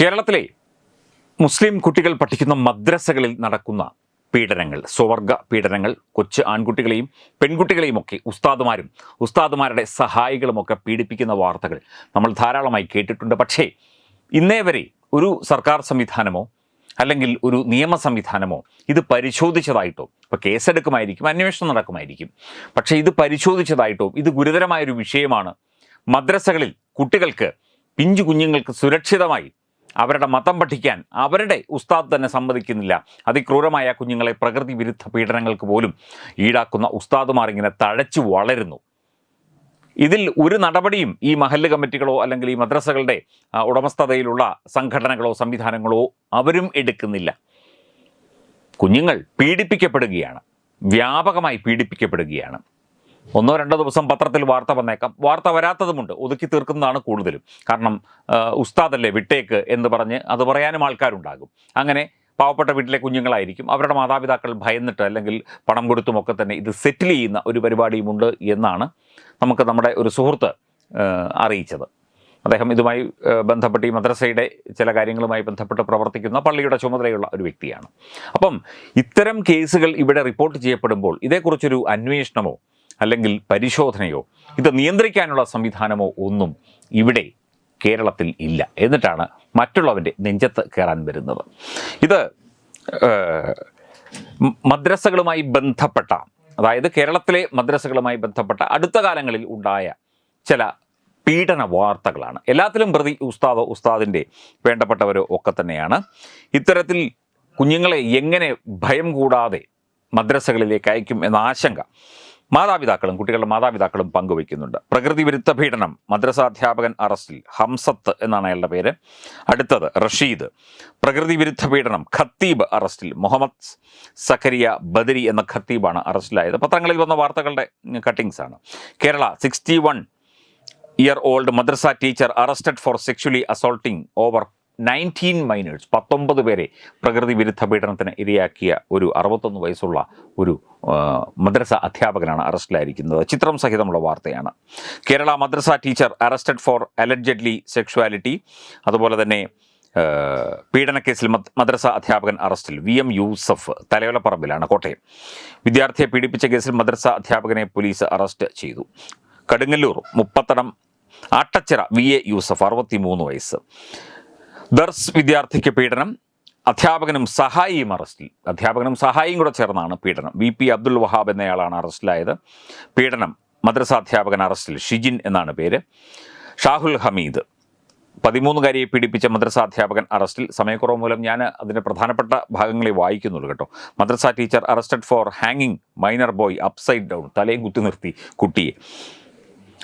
കേരളത്തിലെ മുസ്ലിം കുട്ടികൾ പഠിക്കുന്ന മദ്രസകളിൽ നടക്കുന്ന പീഡനങ്ങൾ സ്വവർഗ പീഡനങ്ങൾ കൊച്ചു ആൺകുട്ടികളെയും പെൺകുട്ടികളെയും ഒക്കെ ഉസ്താദുമാരും ഉസ്താദുമാരുടെ സഹായികളുമൊക്കെ പീഡിപ്പിക്കുന്ന വാർത്തകൾ നമ്മൾ ധാരാളമായി കേട്ടിട്ടുണ്ട്. പക്ഷേ ഇന്നേ വരെ ഒരു സർക്കാർ സംവിധാനമോ അല്ലെങ്കിൽ ഒരു നിയമ സംവിധാനമോ ഇത് പരിശോധിച്ചതായിട്ടോ ഇപ്പോൾ കേസെടുക്കുമായിരിക്കും അന്വേഷണം നടക്കുമായിരിക്കും പക്ഷേ ഇത് പരിശോധിച്ചതായിട്ടോ ഇത് ഗുരുതരമായൊരു വിഷയമാണ്. മദ്രസകളിൽ കുട്ടികൾക്ക് പിഞ്ചു കുഞ്ഞുങ്ങൾക്ക് സുരക്ഷിതമായി അവരുടെ മതം പഠിക്കാൻ അവരുടെ ഉസ്താദ് തന്നെ സമ്മതിക്കുന്നില്ല. അതിക്രൂരമായ കുഞ്ഞുങ്ങളെ പ്രകൃതി വിരുദ്ധ പീഡനങ്ങൾക്ക് പോലും ഈടാക്കുന്ന ഉസ്താദുമാർ ഇങ്ങനെ തഴച്ചു വളരുന്നു. ഇതിൽ ഒരു നടപടിയും ഈ മഹല്ല് കമ്മിറ്റികളോ അല്ലെങ്കിൽ ഈ മദ്രസകളുടെ ഉടമസ്ഥതയിലുള്ള സംഘടനകളോ സംവിധാനങ്ങളോ അവരും എടുക്കുന്നില്ല. കുഞ്ഞുങ്ങൾ പീഡിപ്പിക്കപ്പെടുകയാണ്. വ്യാപകമായി പീഡിപ്പിക്കപ്പെടുകയാണ്. ഒന്നോ രണ്ടോ ദിവസം പത്രത്തിൽ വാർത്ത വന്നേക്കാം. വാർത്ത വരാത്തതുമുണ്ട്. ഒതുക്കി തീർക്കുന്നതാണ് കൂടുതലും. കാരണം ഉസ്താദല്ലേ വിട്ടേക്ക് എന്ന് പറഞ്ഞ് അത് പറയാനും ആൾക്കാരുണ്ടാകും. അങ്ങനെ പാവപ്പെട്ട വീട്ടിലെ കുഞ്ഞുങ്ങളായിരിക്കും. അവരുടെ മാതാപിതാക്കൾ ഭയന്നിട്ട് അല്ലെങ്കിൽ പണം കൊടുത്തുമൊക്കെ തന്നെ ഇത് സെറ്റിൽ ചെയ്യുന്ന ഒരു പരിപാടിയുമുണ്ട് എന്നാണ് നമുക്ക് നമ്മുടെ ഒരു സുഹൃത്ത് അറിയിച്ചത്. അദ്ദേഹം ഇതുമായി ബന്ധപ്പെട്ട് ഈ മദ്രസയുടെ ചില കാര്യങ്ങളുമായി ബന്ധപ്പെട്ട് പ്രവർത്തിക്കുന്ന പള്ളിയുടെ ചുമതലയുള്ള ഒരു വ്യക്തിയാണ്. അപ്പം ഇത്തരം കേസുകൾ ഇവിടെ റിപ്പോർട്ട് ചെയ്യപ്പെടുമ്പോൾ ഇതേക്കുറിച്ചൊരു അന്വേഷണമോ അല്ലെങ്കിൽ പരിശോധനയോ ഇത് നിയന്ത്രിക്കാനുള്ള സംവിധാനമോ ഒന്നും ഇവിടെ കേരളത്തിൽ ഇല്ല. എന്നിട്ടാണ് മറ്റുള്ളവന്റെ നെഞ്ചത്ത് കയറാൻ വരുന്നത്. ഇത് മദ്രസകളുമായി ബന്ധപ്പെട്ട അതായത് കേരളത്തിലെ മദ്രസകളുമായി ബന്ധപ്പെട്ട അടുത്ത കാലങ്ങളിൽ ഉണ്ടായ ചില പീഡന വാർത്തകളാണ്. എല്ലാത്തിലും പ്രതി ഉസ്താദോ ഉസ്താദിന്റെ വേണ്ടപ്പെട്ടവരോ ഒക്കെ തന്നെയാണ്. ഇത്തരത്തിൽ കുഞ്ഞുങ്ങളെ എങ്ങനെ ഭയം കൂടാതെ മദ്രസകളിലേക്ക് അയക്കും എന്ന ആശങ്ക മാതാപിതാക്കളും കുട്ടികളുടെ മാതാപിതാക്കളും പങ്കുവയ്ക്കുന്നുണ്ട്. പ്രകൃതി വിരുദ്ധ പീഡനം മദ്രസാധ്യാപകൻ അറസ്റ്റിൽ ഹംസത്ത് എന്നാണ് അയാളുടെ പേര്. അടുത്തത് റഷീദ്. പ്രകൃതി വിരുദ്ധ പീഡനം ഖത്തീബ് അറസ്റ്റിൽ മുഹമ്മദ് സഖരിയ ബദരി എന്ന ഖത്തീബാണ് അറസ്റ്റിലായത്. പത്രങ്ങളിൽ വന്ന വാർത്തകളുടെ കട്ടിങ്സ് ആണ്. Kerala sixty one year old madrasa teacher arrested for sexually assaulting over nineteen minors പത്തൊമ്പത് പേരെ പ്രകൃതി വിരുദ്ധ പീഡനത്തിന് ഇരയാക്കിയ ഒരു അറുപത്തൊന്ന് വയസ്സുള്ള ഒരു മദ്രസ അധ്യാപകനാണ് അറസ്റ്റിലായിരിക്കുന്നത്. ചിത്രം സഹിതമുള്ള വാർത്തയാണ്. Kerala madrasa teacher arrested for allegedly sexuality അതുപോലെ തന്നെ പീഡനക്കേസിൽ മദ്- മദ്രസ അധ്യാപകൻ അറസ്റ്റിൽ വി എം യൂസഫ് തലയോലപ്പറമ്പിലാണ് കോട്ടയം. വിദ്യാർത്ഥിയെ പീഡിപ്പിച്ച കേസിൽ മദ്രസ അധ്യാപകനെ പോലീസ് അറസ്റ്റ് ചെയ്തു. കടുങ്ങല്ലൂർ മുപ്പത്തടം ആട്ടച്ചിറ വി എ യൂസഫ് അറുപത്തി മൂന്ന് വയസ്സ്. ദർസ് വിദ്യാർത്ഥിക്ക് പീഡനം അധ്യാപകനും സഹായിയും അറസ്റ്റിൽ. അധ്യാപകനും സഹായിയും കൂടെ ചേർന്നാണ് പീഡനം. വി പി അബ്ദുൽ വഹാബ് എന്നയാളാണ് അറസ്റ്റിലായത്. പീഡനം മദ്രസ അധ്യാപകൻ അറസ്റ്റിൽ ഷിജിൻ എന്നാണ് പേര്. ഷാഹുൽ ഹമീദ് പതിമൂന്നുകാരിയെ പീഡിപ്പിച്ച മദ്രസ അധ്യാപകൻ അറസ്റ്റിൽ. സമയക്കുറവ് മൂലം ഞാൻ അതിന്റെ പ്രധാനപ്പെട്ട ഭാഗങ്ങളെ വായിക്കുന്നുള്ളൂ കേട്ടോ. മദ്രസ ടീച്ചർ അറസ്റ്റഡ് ഫോർ ഹാങ്ങിങ് മൈനർ ബോയ് അപ്സൈഡ് ഡൗൺ തലയും കുത്തി നിർത്തി കുട്ടിയെ.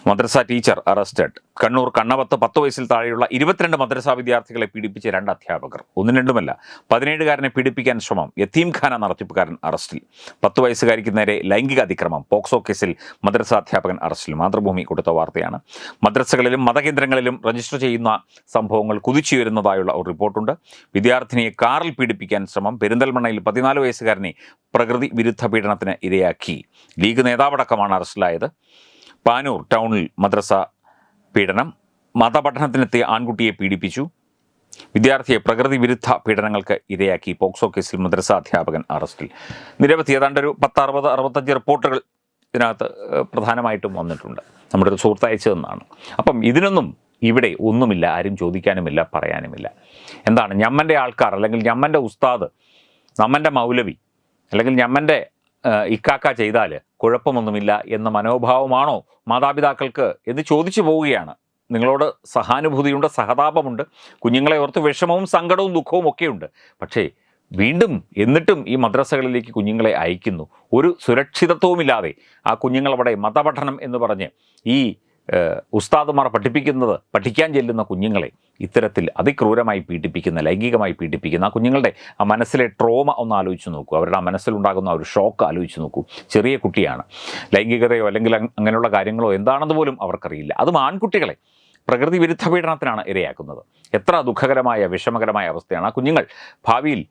Madrasa teacher arrested. കണ്ണൂർ കണ്ണവത്ത് പത്ത് വയസ്സിൽ താഴെയുള്ള ഇരുപത്തിരണ്ട് മദ്രസാ വിദ്യാർത്ഥികളെ പീഡിപ്പിച്ച രണ്ട് അധ്യാപകർ. ഒന്നും രണ്ടുമല്ല പതിനേഴുകാരനെ പീഡിപ്പിക്കാൻ ശ്രമം യത്തീം ഖാന നടത്തിപ്പുകാരൻ അറസ്റ്റിൽ. പത്ത് വയസ്സുകാരിക്ക് നേരെ ലൈംഗിക അതിക്രമം പോക്സോ കേസിൽ മദ്രസ അധ്യാപകൻ അറസ്റ്റിൽ. മാതൃഭൂമി കൊടുത്ത വാർത്തയാണ്. മദ്രസകളിലും മതകേന്ദ്രങ്ങളിലും രജിസ്റ്റർ ചെയ്യുന്ന സംഭവങ്ങൾ കുതിച്ചുയരുന്നതായുള്ള ഒരു റിപ്പോർട്ടുണ്ട്. വിദ്യാർത്ഥിനിയെ കാറിൽ പീഡിപ്പിക്കാൻ ശ്രമം പെരിന്തൽമണ്ണയിൽ പതിനാല് വയസ്സുകാരനെ പ്രകൃതി വിരുദ്ധ പീഡനത്തിന് ഇരയാക്കി. ലീഗ് നേതാവടക്കമാണ് അറസ്റ്റിലായത്. പാനൂർ ടൗണിൽ മദ്രസ പീഡനം. മതപഠനത്തിനെത്തിയ ആൺകുട്ടിയെ പീഡിപ്പിച്ചു. വിദ്യാർത്ഥിയെ പ്രകൃതി വിരുദ്ധ പീഡനങ്ങൾക്ക് ഇരയാക്കി. പോക്സോ കേസിൽ മദ്രസ അധ്യാപകൻ അറസ്റ്റിൽ. നിരവധി ഏതാണ്ട് ഒരു പത്ത് അറുപത് അറുപത്തഞ്ച് റിപ്പോർട്ടുകൾ ഇതിനകത്ത് പ്രധാനമായിട്ടും വന്നിട്ടുണ്ട്. നമ്മുടെ ഒരു സുഹൃത്ത് അയച്ചതെന്നാണ്. അപ്പം ഇതിനൊന്നും ഇവിടെ ഒന്നുമില്ല ആരും ചോദിക്കാനുമില്ല പറയാനുമില്ല. എന്താണ് ഞമ്മന്റെ ആൾക്കാർ അല്ലെങ്കിൽ ഞമ്മന്റെ ഉസ്താദ് നമ്മന്റെ മൗലവി അല്ലെങ്കിൽ ഞമ്മന്റെ ഇക്കാക്ക ചെയ്താൽ കുഴപ്പമൊന്നുമില്ല എന്ന മനോഭാവമാണോ മാതാപിതാക്കൾക്ക് എന്ന് ചോദിച്ചു പോവുകയാണ്. നിങ്ങളോട് സഹാനുഭൂതിയുണ്ട് സഹതാപമുണ്ട് കുഞ്ഞുങ്ങളെ ഓർത്ത് വിഷമവും സങ്കടവും ദുഃഖവും ഒക്കെയുണ്ട്. പക്ഷേ വീണ്ടും എന്നിട്ടും ഈ മദ്രസകളിലേക്ക് കുഞ്ഞുങ്ങളെ അയക്കുന്നു. ഒരു സുരക്ഷിതത്വവുമില്ലാതെ ആ കുഞ്ഞുങ്ങളവിടെ മതപഠനം എന്ന് പറഞ്ഞ് ഈ ഉസ്താദുമാർ പഠിപ്പിക്കുന്നത് പഠിക്കാൻ ചെല്ലുന്ന കുഞ്ഞുങ്ങളെ ഇത്തരത്തിൽ അതിക്രൂരമായി പീഡിപ്പിക്കുന്ന ലൈംഗികമായി പീഡിപ്പിക്കുന്ന ആ കുഞ്ഞുങ്ങളുടെ ആ മനസ്സിലെ ട്രോമ ഒന്ന് ആലോചിച്ച് നോക്കൂ. അവരുടെ ആ മനസ്സിലുണ്ടാകുന്ന ഒരു ഷോക്ക് ആലോചിച്ച് നോക്കൂ. ചെറിയ കുട്ടിയാണ്. ലൈംഗികതയോ അല്ലെങ്കിൽ അങ് അങ്ങനെയുള്ള കാര്യങ്ങളോ എന്താണെന്ന് പോലും അവർക്കറിയില്ല. അതും ആൺകുട്ടികളെ പ്രകൃതി വിരുദ്ധ പീഡനത്തിനാണ് ഇരയാക്കുന്നത്. എത്ര ദുഃഖകരമായ വിഷമകരമായ അവസ്ഥയാണ് ആ കുഞ്ഞുങ്ങൾ. ഭാവിയിൽ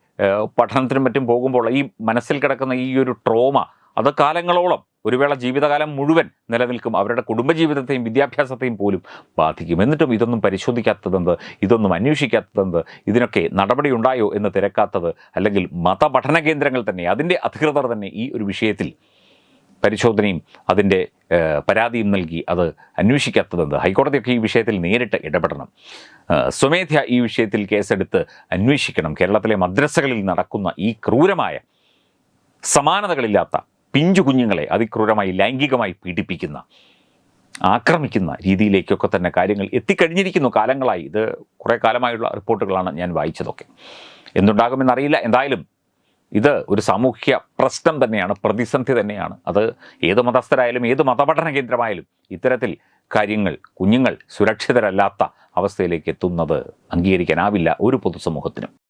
പഠനത്തിനും മറ്റും പോകുമ്പോൾ ഈ മനസ്സിൽ കിടക്കുന്ന ഈ ഒരു ട്രോമ അത് കാലങ്ങളോളം ഒരു വേള ജീവിതകാലം മുഴുവൻ നിലനിൽക്കും. അവരുടെ കുടുംബജീവിതത്തെയും വിദ്യാഭ്യാസത്തെയും പോലും ബാധിക്കും. എന്നിട്ടും ഇതൊന്നും പരിശോധിക്കാത്തതെന്ത്? ഇതൊന്നും അന്വേഷിക്കാത്തതെന്ത്? ഇതിനൊക്കെ നടപടി ഉണ്ടായോ എന്ന് തിരക്കാത്തത് അല്ലെങ്കിൽ മതപഠന കേന്ദ്രങ്ങൾ തന്നെ അതിന്റെ അധികൃതർ തന്നെ ഈ ഒരു വിഷയത്തിൽ പരിശോധനയും അതിന്റെ പരാതിയും നൽകി അത് അന്വേഷിക്കാത്തതെന്ത്? ഹൈക്കോടതിയൊക്കെ ഈ വിഷയത്തിൽ നേരിട്ട് ഇടപെടണം. സ്വമേധ്യ ഈ വിഷയത്തിൽ കേസെടുത്ത് അന്വേഷിക്കണം. കേരളത്തിലെ മദ്രസകളിൽ നടക്കുന്ന ഈ ക്രൂരമായ സമാനതകളില്ലാത്ത പിഞ്ചു കുഞ്ഞുങ്ങളെ അതിക്രൂരമായി ലൈംഗികമായി പീഡിപ്പിക്കുന്ന ആക്രമിക്കുന്ന രീതിയിലേക്കൊക്കെ തന്നെ കാര്യങ്ങൾ എത്തിക്കഴിഞ്ഞിരിക്കുന്നു കാലങ്ങളായി. ഇത് കുറേ കാലമായുള്ള റിപ്പോർട്ടുകളാണ് ഞാൻ വായിച്ചതൊക്കെ. എന്തുണ്ടാകുമെന്നറിയില്ല. എന്തായാലും ഇത് ഒരു സാമൂഹ്യ പ്രശ്നം തന്നെയാണ് പ്രതിസന്ധി തന്നെയാണ്. അത് ഏത് മതസ്ഥരായാലും ഏത് മതപഠന കേന്ദ്രമായാലും ഇത്തരത്തിൽ കാര്യങ്ങൾ കുഞ്ഞുങ്ങൾ സുരക്ഷിതരല്ലാത്ത അവസ്ഥയിലേക്ക് എത്തുന്നത് അംഗീകരിക്കാനാവില്ല ഒരു പൊതുസമൂഹത്തിനും.